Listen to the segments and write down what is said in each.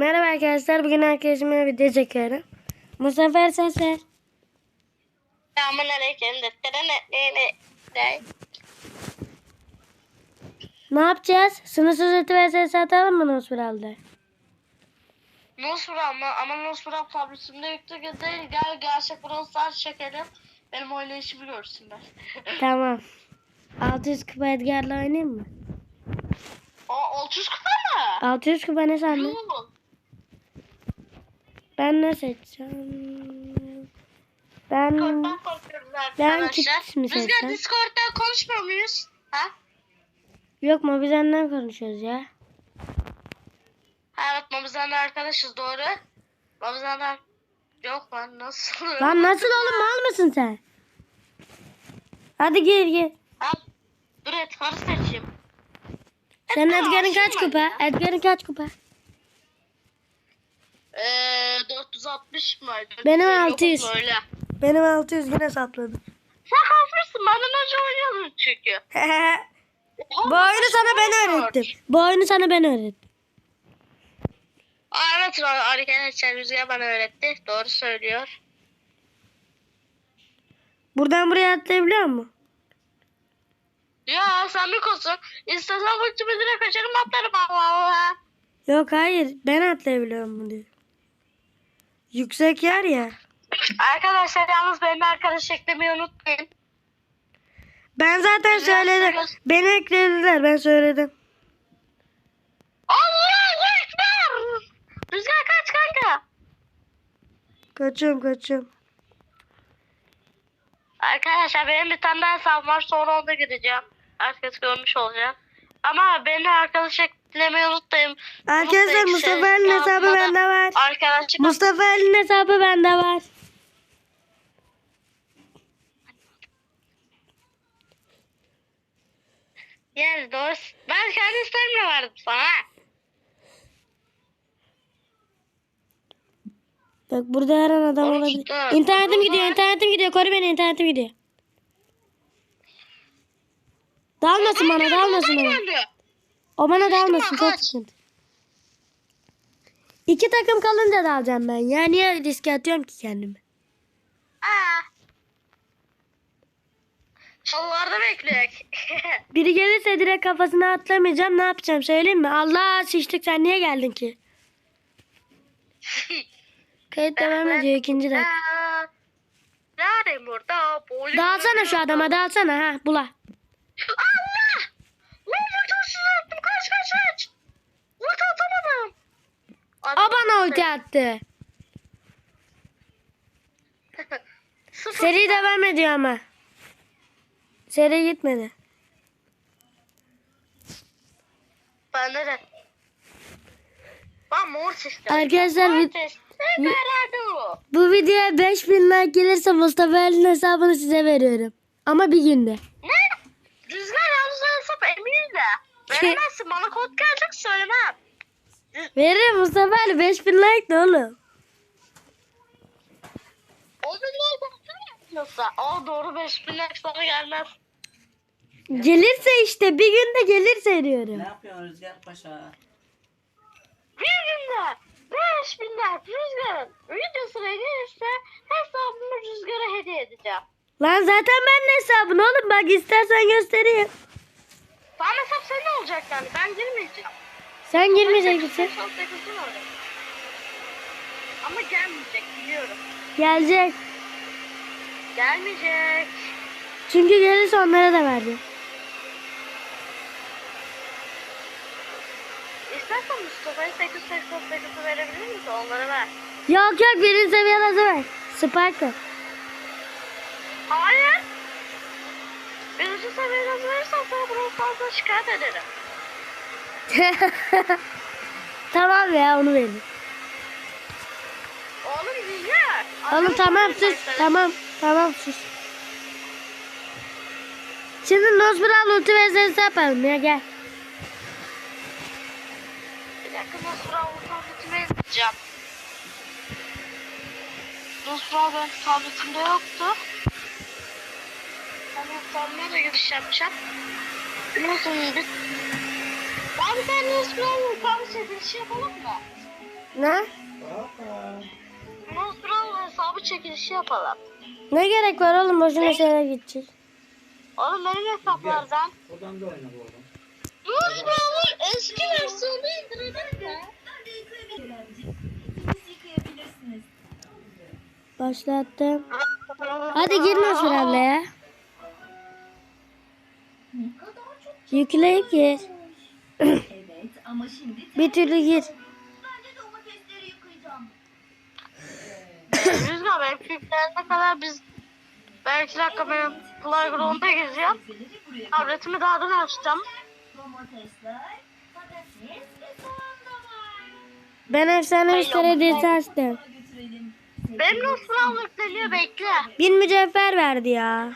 Merhaba arkadaşlar. Bugün arkadaşımla video çekiyorum. Bu sefer ses ver. Selamun aleyküm. Ne yapacağız? Sınırsız eti ve ses atalım mı Nosferal'da? Nosfera mı? Ama Nosfera tabletimde yüklü değil. Gel gerçek Stars çekelim. Benim oynayışımı görsünler. Tamam. 600 kupa Edgar'la oynayayım mı? o 600 kupa mı? 600 kupa ne sandın? Yuh. Ben ne seçeceğim? Ben Discord'dan korkuyoruz Ben arkadaşlar. kit mi Rüzgar seçsem? Discord'dan konuşmuyor muyuz? Ha? yok mu biz önden konuşuyoruz ya. Ha evet Mabuzan'la arkadaşız doğru. Mabuzan'la yok lan nasıl? Lan nasıl oğlum mal mısın sen? Hadi gir gir. Ha, dur Edgar'ı seçeyim. Edgar Edgar'ın kaç kupa? Edgar'ın kaç kupa? 460 mı? Benim 450 600. yok mu Öyle. Benim 600 yine sapladım. Sen kalmışsın benden önce oynuyordun çünkü. Bu oyunu sana ben öğrettim. Bu oyunu sana ben öğrettim. Aa, evet arkadaşlar Rüzgar bana öğretti. Doğru söylüyor. Buradan buraya atlayabiliyor mu? Ya sen bir kosun. İstersen ultimi direkt açarım atlarım Allah Allah. Yok hayır ben atlayabiliyorum mu diyor. Yüksek yer ya. Arkadaşlar yalnız benim arkadaş eklemeyi unutmayın. Ben zaten Güzel söyledim. söylüyorsun. Beni eklediler ben söyledim. Allah Ekber! Rüzgar kaç kanka. Kaçıyorum kaçıyorum. Arkadaşlar benim bir tane daha hesabım var sonra onda gideceğim. Herkes görmüş olacak. Ama beni arkadaş eklemeyi unutmayın. Arkadaşlar Mustafa şey, Ali'nin hesabı bende var. Arkadaşlık Mustafa Ali'nin hesabı bende var. Yani doğru. Ben kendi isteğimle verdim sana. Bak burada her an adam Oğlum, olabilir. işte, İnternetim burada- gidiyor internetim gidiyor. Koru beni internetim gidiyor. Dalmasın bana dalmasın bana. O bana dalmasın çok sıkıntı. İki takım kalınca da alacağım ben. Ya niye riske atıyorum ki kendimi? Aa. Şallarda bekleyek. Biri gelirse direkt kafasına atlamayacağım. Ne yapacağım söyleyeyim mi? Allah şiştik sen niye geldin ki? Kayıt devam ediyor ikinci dakika. Dalsana şu adama dalsana ha bula. Allah! Lan ultisini attım. Kaç kaç kaç. Ulti atamadım. O bana ulti attı. Seri devam ediyor ama. Seri gitmedi. Bende de. Ben mor sistem. Arkadaşlar vid- bu videoya 5000 like gelirse Mustafa Ali'nin hesabını size veriyorum. Ama bir günde. Ne? Rüzgar yalnız hesap eminim de. Veremezsin bana kod gelecek söylemem. Veririm Mustafa Ali 5000 like ne oğlum? O yapıyorsa. Aa doğru 5000 like sana gelmez. Gelirse işte bir günde gelirse diyorum. Ne yapıyorsun Rüzgar Paşa? Bir günde 5000 like rüzgarın videosuna gelirse hesabımı rüzgara hediye edeceğim. Lan zaten ben de hesabın oğlum bak istersen göstereyim. Tamam hesap senin olacak yani ben girmeyeceğim. Sen girmeyecek misin? 88'in oraya. Ama gelmeyecek biliyorum. Gelecek. Gelmeyecek. Çünkü gelirse onlara da vereceğim. İstersen Mustafa'ya 888'i verebilir misin? Onlara ver. Yok yok birinci seviye lazım ver. Sparkle. Hayır. Birinci seviyeden verirsen sana bunu fazla şikayet ederim. tamam ya onu verin. Oğlum niye? Oğlum tamam sus. Tamam. Tamam sus. Şimdi Nosferatu ulti vezesi yapalım ya gel. Bir dakika Nosferatu tabletime yazacağım. Nosferatu benim tabletimde yoktu. Ben yoktanmaya da giriş yapacağım. Nasıl bir... Abi sen Nosferatu tablet edilişi yapalım mı? Ne? Most Brawl hesabı çekilişi yapalım. Ne gerek var oğlum boşuna şeye gideceğiz. Oğlum benim hesaplardan. Oradan da oyna bu Brawl'ın eski versiyonu indirelim mi? Başlattım. Hadi gir Nasır abla ya. Yükleyip gir. Evet ama şimdi Bir türlü gir. ben de domatesleri yıkayacağım. Rüzgar benim yüklenene kadar biz ben iki dakika benim Playground'a gireceğim. Tabletimi daha dün var. Ben efsane üstler hediyesi açtım. Benim Most Brawl yükleniyor bekle. Bin mücevher verdi ya.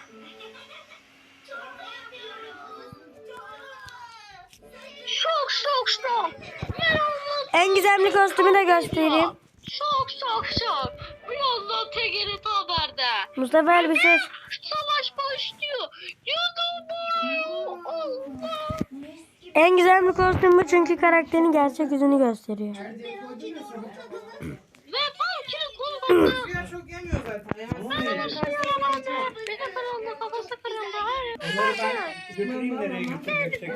İnanılmaz. En gizemli kostümü de göstereyim. Şok şok şok. Birazdan TGRT haberde. Mustafa Elbise. Savaş başlıyor. Yıldız. Allah. En gizemli kostüm bu çünkü karakterin gerçek yüzünü gösteriyor. Çok yemiyor zaten. Kırıldı kafası kırıldı. Onları ben götüreyim nereye götüreceksek.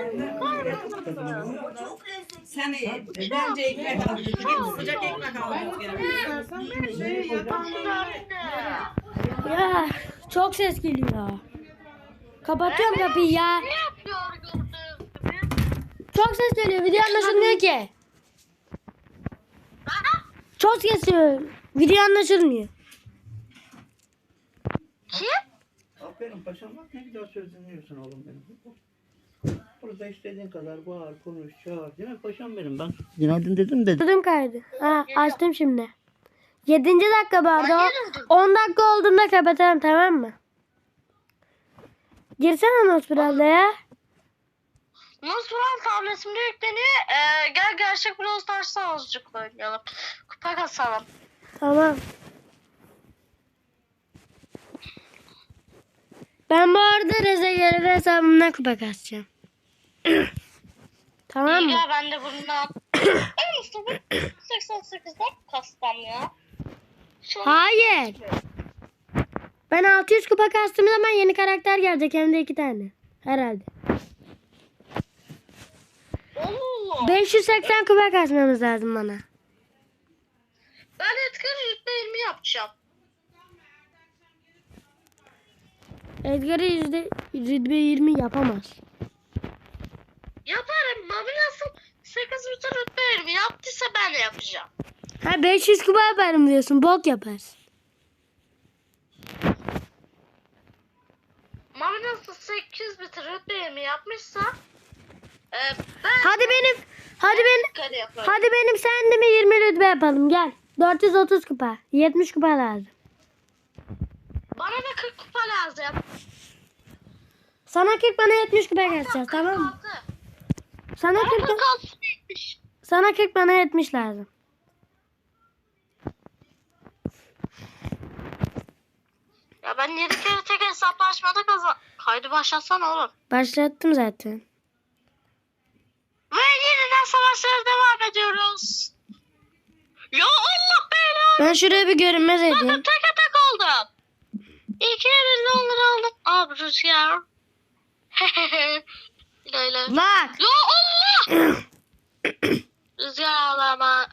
Sen e, bence ekmek al. Git sıcak ekmek al. Şey Ya çok ses geliyor. Kapatıyorum kapıyı ya. Ne yapıyor? Çok ses geliyor. Video anlaşılmıyor ki. Ses geliyor. Video anlaşılmıyor. Kim? Aferin paşam bak ne güzel söz dinliyorsun oğlum benim. Burada istediğin kadar bağır, konuş, çağır. Değil mi paşam benim ben? Günaydın dedim de. Durdum kaydı. Ha, açtım şimdi. 7. dakika yerim dur. 10 dakika olduğunda kapatalım tamam mı? Girsene Nosfer abla ya. Nasıl var tabletimde yükleniyor. Ee, gel gerçek Brawl Stars'ta azıcık oynayalım. Kupa kasalım. Tamam. Ben bu arada Rezeger'in hesabımdan kupa kasacağım. tamam mı? ya ben de bundan. en Mustafa 88'de kastam ya. Şu Hayır. Ben 600 kupa kastığım zaman yeni karakter gelecek hem de iki tane. Herhalde. Oo. 580 kupa kasmamız lazım bana. Ben Edgar'ı yüzde yirmi yapacağım. Edgar'ı yüzde yüzde yirmi yapamaz. Yaparım. Mami nasıl 8 bütün rütbe 20 yaptıysa ben de yapacağım. Ha 500 kupa yaparım diyorsun. Bok yaparsın. Mami nasıl 8 bütün rütbe 20 yapmışsa e, ben Hadi benim hadi yaparım. hadi benim sen de mi 20 rütbe yapalım gel. 430 kupa. 70 kupa lazım. Bana da 40 kupa lazım. Sana 40 bana 70 kupa kasacağız tamam mı? 46. Sana Bana 40 46 neymiş? sana 40 bana 70 lazım. Ya ben 7 kere tek hesaplaşmada kazan... Kaydı başlatsana oğlum. Başlattım zaten. Ve yeniden savaşlara devam ediyoruz. Ya Allah belanı. Ben şuraya bir görünmez edeyim. tek tek oldum. İkiye bir de onları aldım. Abi rüzgar. Leyla. Bak. Ya Allah! rüzgar ağlama.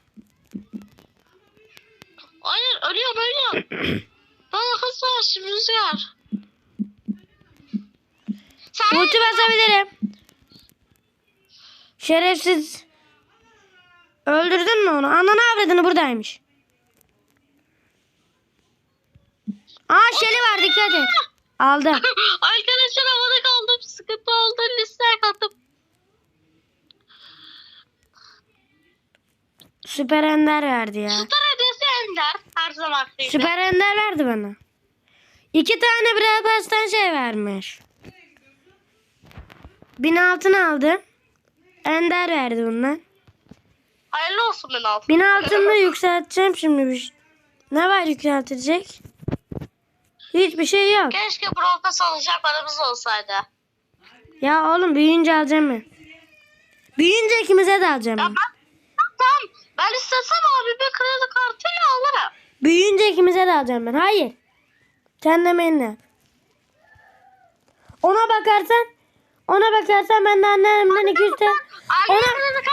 Hayır ölüyorum ölüyorum. Bana kız var rüzgar. Sen Ulti basabilirim. Şerefsiz. Öldürdün mü onu? Ananı avradını buradaymış. Aa şeli var dikkat et. Aldım. Arkadaşlar havada kaldım. Sıkıntı oldu. Listeye kattım. Süper Ender verdi ya. Star hediyesi Ender. Her zaman. Süper Ender verdi bana. İki tane Brawl Pass'tan şey vermiş. Bin altın aldım. Ender verdi bundan. Hayırlı olsun ben altın. Bin altını yükselteceğim şimdi. Bir... Ne var yükseltecek? Hiçbir şey yok. Keşke Brawl Pass alacak paramız olsaydı. Ya oğlum büyüyünce alacağım ben. Büyüyünce ikimize de alacağım Ya ben. ben tamam. Ben liste istesem abi bir kredi kartıyla alırım. Büyüyünce ikimize de alacağım ben. Hayır. Sen de benimle. Ona bakarsan ona bakarsan ben de annemden 200 TL ona,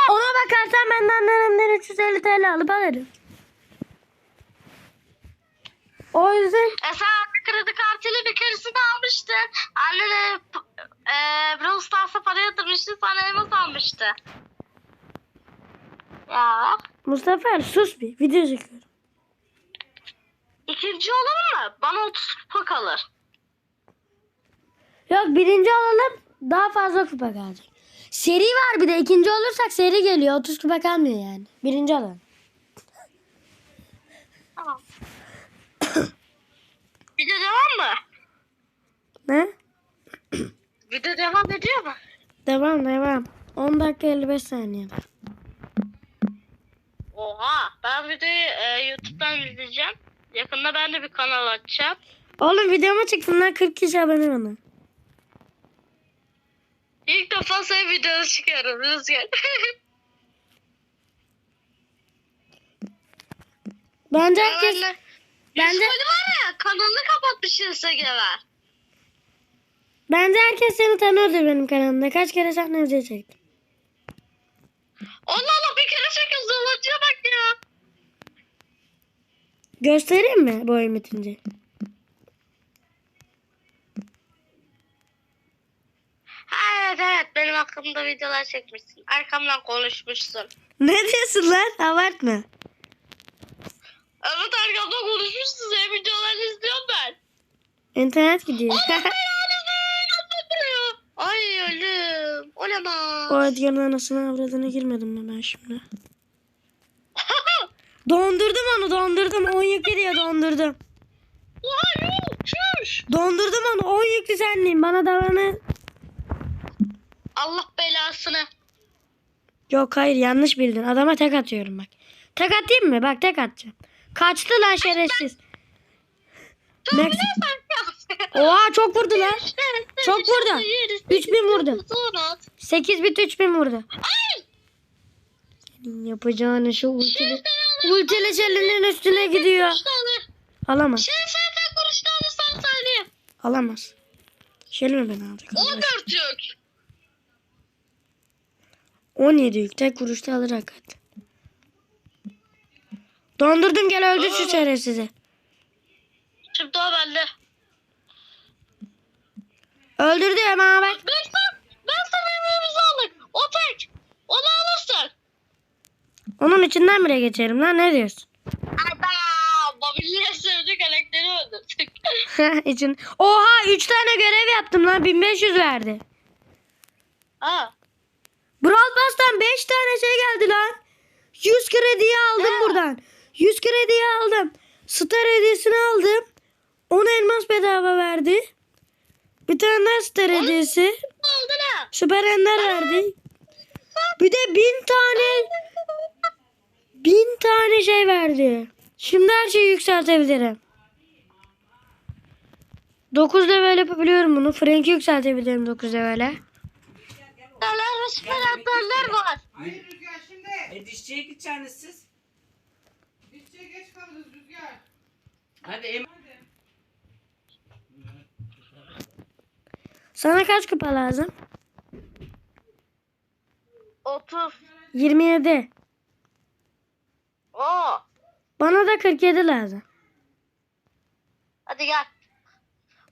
ona bakarsan ben de annemden 350 TL alıp alırım. O yüzden E sen kredi kartıyla bir keresini almıştın. Anne de e, Brawl Stars'a para yatırmıştı. Sana elmas almıştı. Ya. Mustafa sus bir video çekiyorum. İkinci olur mu? Bana 30 kupa kalır. Yok birinci olalım daha fazla kupa gelecek. Seri var bir de ikinci olursak seri geliyor 30 kupa kalmıyor yani. Birinci. Tamam. Video devam mı? Ne? Video devam ediyor mu? Devam devam. 10 dakika 55 saniye. Oha. Ben videoyu e, YouTube'dan izleyeceğim. Yakında ben de bir kanal açacağım. Oğlum videoma çıktın lan 40 kişi abone bana. İlk defa senin videonu çıkıyorum Rüzgar. Bence herkes Bence... Bence- var ya kanalını kapatmış Instagram'a. bence herkes seni tanıyordur benim kanalımda. Kaç kere sahne video çektim. Allah Allah bir kere çekiyor zıvıcıya bak ya. Göstereyim mi bu oyun bitince? Evet evet benim hakkımda videolar çekmişsin. Arkamdan konuşmuşsun. Ne diyorsun lan? Abartma. Evet arkamdan konuşmuşsun. Senin videolarını izliyorum ben. İnternet gidiyor. Ay ölüm. Olamaz. o Edgar'ın anasını avradına girmedim mi ben şimdi? Dondurdum onu dondurdum. 10 yüklü diye dondurdum. Dondurdum onu 10 yüklü senleyim. Bana davranı... Allah belasını. Yok hayır yanlış bildin. Adama tek atıyorum bak. Tek atayım mı? Bak tek atacağım. Kaçtı lan şerefsiz. Max... Oha çok vurdu lan. Çok vurdu. 3000 vurdu. 8 bit 3000 vurdu. Senin yapacağın şu ultili... Ultili şelinin üstüne gidiyor. Alamaz. Tek kuruşta alırsan söyleyeyim. Alamaz. Şeli mi beni alacak? 14 yük. 17 yük. Tek vuruşta alır hakikaten. Dondurdum gel öldür şu şerefsizi. Şimdi o bende. Öldürdü hemen bak. Ben ben sana yemeğimizi aldık. O tek. Onu alırsın. Onun içinden bile geçerim lan ne diyorsun? Babil'le sevdiği karakteri öldürdük. İçin. Oha 3 tane görev yaptım lan 1500 verdi. ha. Brawl Pass'tan 5 tane şey geldi lan. 100 krediyi aldım buradan. 100 krediyi aldım. Star hediyesini aldım. 10 elmas bedava verdi. Bir tane daha star hediyesi. Oldu lan? Süper Ender verdi. Bir de bin tane bin tane şey verdi. Şimdi her şeyi yükseltebilirim. 9 level yapabiliyorum bunu. Frank'i yükseltebilirim 9 level'e. Süper atlarlar var. Hayır Rüzgar şimdi. E dişçiye gideceksiniz siz. Dişçiye geç kalırız Rüzgar. Hadi em Sana kaç kupa lazım? 30. 27. Oo. Bana da 47 lazım. Hadi gel.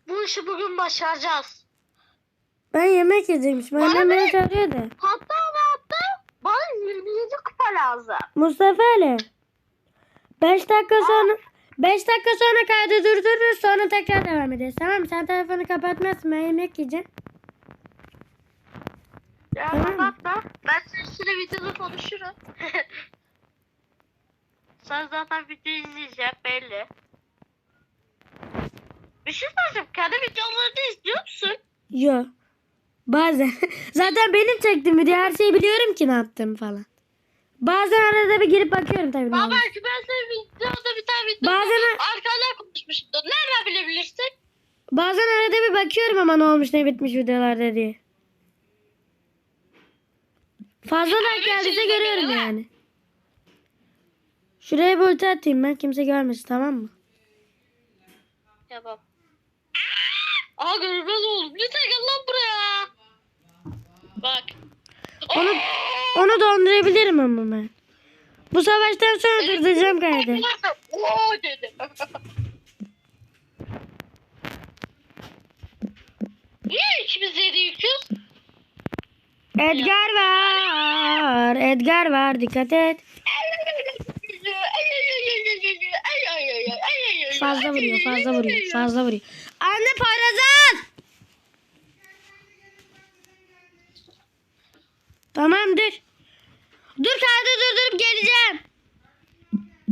Bu işi bugün başaracağız. Ben yemek yiyeceğim. Bana Bana ne? beni çağırıyor da. Hatta ve hatta bana 27 kupa lazım. Mustafa Ali. 5 dakika sonra 5 dakika sonra kaydı durdururuz sonra tekrar devam ederiz. Tamam mı? Sen telefonu kapatmazsın. Ben yemek yiyeceğim. Ya Tamam. kapatma. Ben seninle videoda konuşurum. Sen zaten video izleyeceğim belli. Bir şey soracağım. Kendi videolarını izliyor musun? Yo. Bazen. Zaten benim çektiğim video her şeyi biliyorum ki ne yaptığımı falan. Bazen arada bir girip bakıyorum tabii. olmuş. belki ben senin videoda bir tane video Bazen- arkadan konuşmuşumdur. Nereden bilebilirsin? Bazen arada bir bakıyorum ama ne olmuş ne bitmiş videolarda diye. Fazla like Evet, geldiyse görüyorum yani. Şuraya bir ulti atayım ben kimse görmesin tamam mı? Yapam. Aa görmez oldum. Lütfen gel lan buraya. Bak. Onu onu dondurabilirim ama ben. Bu savaştan sonra durduracağım kaydı. Oo dedi. Niye ikimiz yedi yüküyoruz? Edgar var. Edgar var dikkat et. Fazla vuruyor fazla vuruyor fazla vuruyor. Anne Parazan. Tamam dur. Dur kaydı durdurup geleceğim.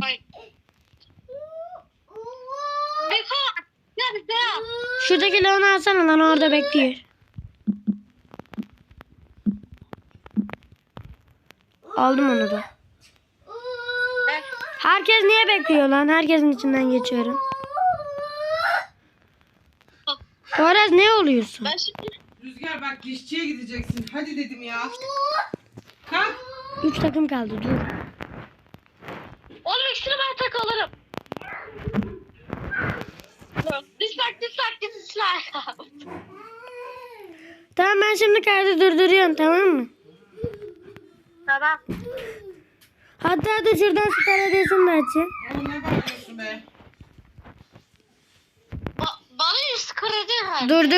Ay. Beko. Gel Beko. Şuradaki leonu alsana lan orada bekliyor. Aldım onu da. Herkes niye bekliyor lan? Herkesin içinden geçiyorum. Poyraz ne oluyorsun? Ben şimdi Rüzgar bak dişçiye gideceksin. Hadi dedim ya. Kalk. Üç takım kaldı dur. onun üstüne ben tak alırım. Dislike dislike dislike. Tamam ben şimdi kaydı durduruyorum tamam mı? tamam. Hatta da şuradan star hediyesini de açayım. Oğlum ne bakıyorsun be? Ba bana yüz kredi ver. Durdur